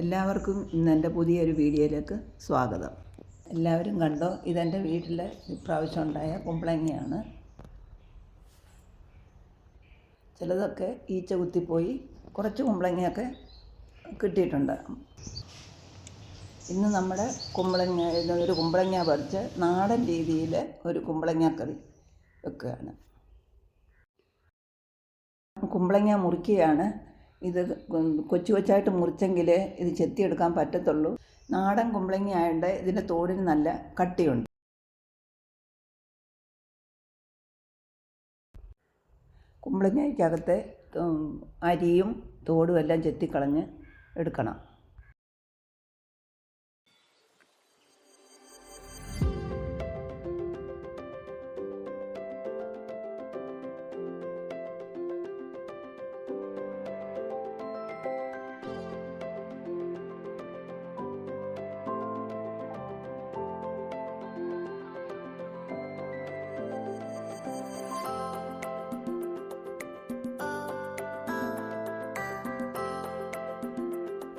എല്ലാവർക്കും ഇന്ന് എന്റെ പുതിയൊരു വീഡിയോയിലേക്ക് സ്വാഗതം. എല്ലാവരും കണ്ടോ ഇതെന്റെ വീട്ടിൽ ഇപ്രാവശ്യം ഉണ്ടായ കുമ്പളങ്ങയാണ്. ചിലതൊക്കെ ഈച്ച കുത്തിപ്പോയി കുറച്ച് കുമ്പളങ്ങയൊക്കെ കിട്ടിയിട്ടുണ്ട്. ഇന്ന് നമ്മുടെ കുമ്പളങ്ങ ഒരു കുമ്പളങ്ങ പറിച്ച് നാടൻ രീതിയിൽ ഒരു കുമ്പളങ്ങ കറി വെക്കുകയാണ്. കുമ്പളങ്ങ മുറിക്കുകയാണ്. ഇത് കൊച്ചു കൊച്ചായിട്ട് മുറിച്ചെങ്കിൽ ഇത് ചെത്തിയെടുക്കാൻ പറ്റത്തുള്ളൂ. നാടൻ കുമ്പളങ്ങി ആയതുകൊണ്ട് ഇതിന്റെ തോടിന് നല്ല കട്ടിയുണ്ട്. കുമ്പളങ്ങയ്ക്കകത്തെ അരിയും തോടും എല്ലാം ചെത്തിക്കളഞ്ഞ് എടുക്കണം.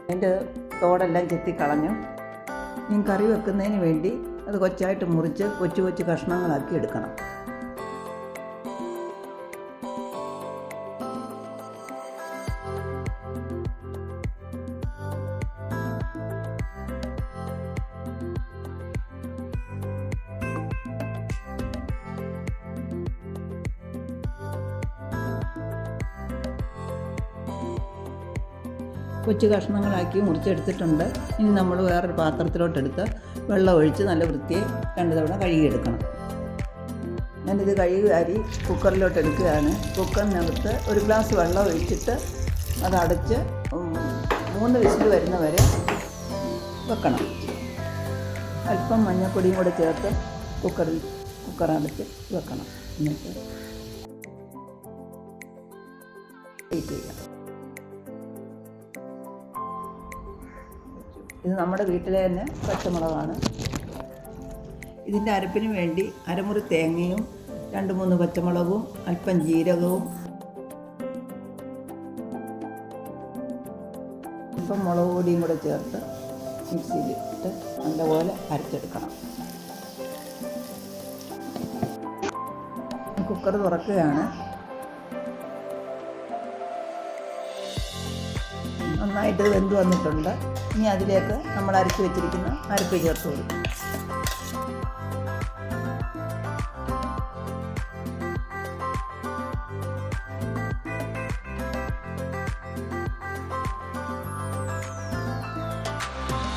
അതിന്റെ തോടെല്ലാം ചെത്തിക്കളഞ്ഞു. ഇനി കറി വെക്കുന്നതിന് വേണ്ടി അത് കൊച്ചായിട്ട് മുറിച്ച് കൊച്ചു കൊച്ചു കഷ്ണങ്ങളാക്കി എടുക്കണം. കൊച്ചു കഷ്ണങ്ങളാക്കി മുറിച്ചെടുത്തിട്ടുണ്ട്. ഇനി നമ്മൾ വേറൊരു പാത്രത്തിലോട്ടെടുത്ത് വെള്ളം ഒഴിച്ച് നല്ല വൃത്തിയെ രണ്ട് തവണ കഴുകിയെടുക്കണം. ഞാനിത് കഴുകി അരി കുക്കറിലോട്ട് എടുക്കുകയാണ് കുക്കറിനകത്ത് ഒരു ഗ്ലാസ് വെള്ളം ഒഴിച്ചിട്ട് അത് അടച്ച് മൂന്ന് വിസിൽ വരുന്നവരെ വെക്കണം. അല്പം മഞ്ഞൾപ്പൊടിയും കൂടെ ചേർത്ത് കുക്കറിൽ കുക്കർ അടച്ച് വെക്കണം. എന്നിട്ട് വെയിറ്റ് ചെയ്യാം. ഇത് നമ്മുടെ വീട്ടിലെ തന്നെ പച്ചമുളകാണ്. ഇതിന്റെ അരപ്പിന് വേണ്ടി അരമുറി തേങ്ങയും രണ്ട് മൂന്ന് പച്ചമുളകും അല്പം ജീരകവും. അല്പം മുളക് പൊടിയും കൂടെ ചേർത്ത് മിക്സിയിൽ ഇട്ട് നല്ലപോലെ അരച്ചെടുക്കണം. കുക്കർ തുറക്കുകയാണ്. നന്നായിട്ട് വെന്ത് വന്നിട്ടുണ്ട്. ഇനി അതിലേക്ക് നമ്മൾ അരച്ച് വെച്ചിരിക്കുന്ന അരപ്പ് ചേർത്ത് കൊടുക്കും.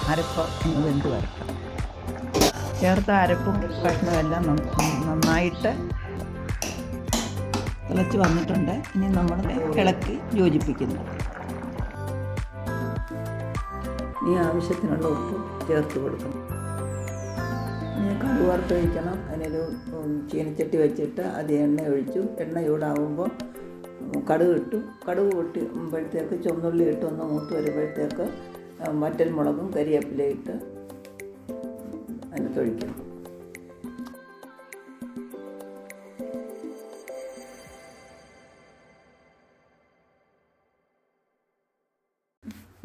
അരപ്പ് വെന്ത് വരട്ടെ. ചേർത്ത അരപ്പും നന്ന- നന്നായിട്ട് തിളച്ച് വന്നിട്ടുണ്ട്. ഇനി നമ്മൾ ഇളക്കി യോജിപ്പിക്കുന്നു. ഇനി ആവശ്യത്തിനുള്ള ഉപ്പ് ചേർത്ത് കൊടുക്കണം. ഇനി കടു വറുത്ത് ഒഴിക്കണം. അതിനൊരു ചീനച്ചട്ടി വെച്ചിട്ട് അത് എണ്ണ ഒഴിച്ചു. എണ്ണ ചൂടാവുമ്പോൾ കടുക് ഇട്ടു. കടുക് പൊട്ടുമ്പോഴത്തേക്ക് ചുവന്നുള്ളി ഇട്ട് ഒന്ന് മൂത്ത് വരുമ്പോഴത്തേക്ക് വറ്റൽ മുളകും കരിവേപ്പിലയും ഇട്ട് അതിനകത്തൊഴിക്കണം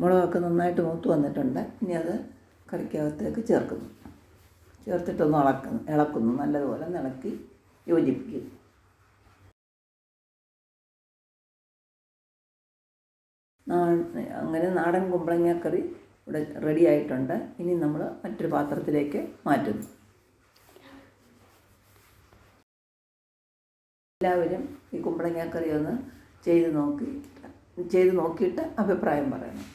മുളകൊക്കെ നന്നായിട്ട് മൂത്ത് വന്നിട്ടുണ്ട്. ഇനി അത് കറിക്കകത്തേക്ക് ചേർക്കുന്നു. ചേർത്തിട്ടൊന്ന് ഇളക്കുന്നു. ഇളക്കുന്നു. നല്ലതുപോലെ ഇളക്കി യോജിപ്പിക്കും. അങ്ങനെ നാടൻ കുമ്പളങ്ങക്കറി ഇവിടെ റെഡി ആയിട്ടുണ്ട്. ഇനി നമ്മൾ മറ്റൊരു പാത്രത്തിലേക്ക് മാറ്റുന്നു. എല്ലാവരും ഈ കുമ്പളങ്ങക്കറി ഒന്ന് ചെയ്ത് നോക്കി ചെയ്ത് നോക്കിയിട്ട് അഭിപ്രായം പറയണം.